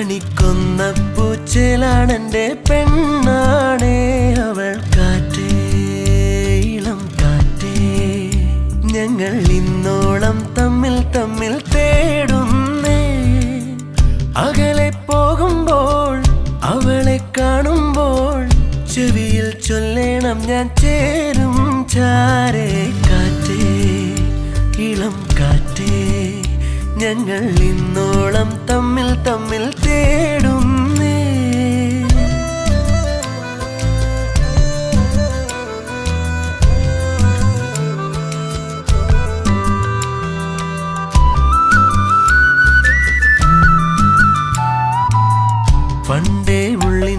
കണിക്കൊന്ന പൂച്ചേലാണെന്റെ പെണ്ണാണേ അവൾ. കാറ്റേ ഇളം കാറ്റേ ഞങ്ങൾ ഇന്നോളം തമ്മിൽ തമ്മിൽ തേടുന്നേ. അകലെ പോകുമ്പോൾ അവളെ കാണുമ്പോൾ ചെവിയിൽ ചൊല്ലേണം ഞാൻ ചേരും ചാരേ. കാറ്റേ ഇളം കാറ്റേ ഞങ്ങൾ ഇന്നോളം തമ്മിൽ തമ്മിൽ തേടുന്നേ പണ്ടേ ഉള്ളിൽ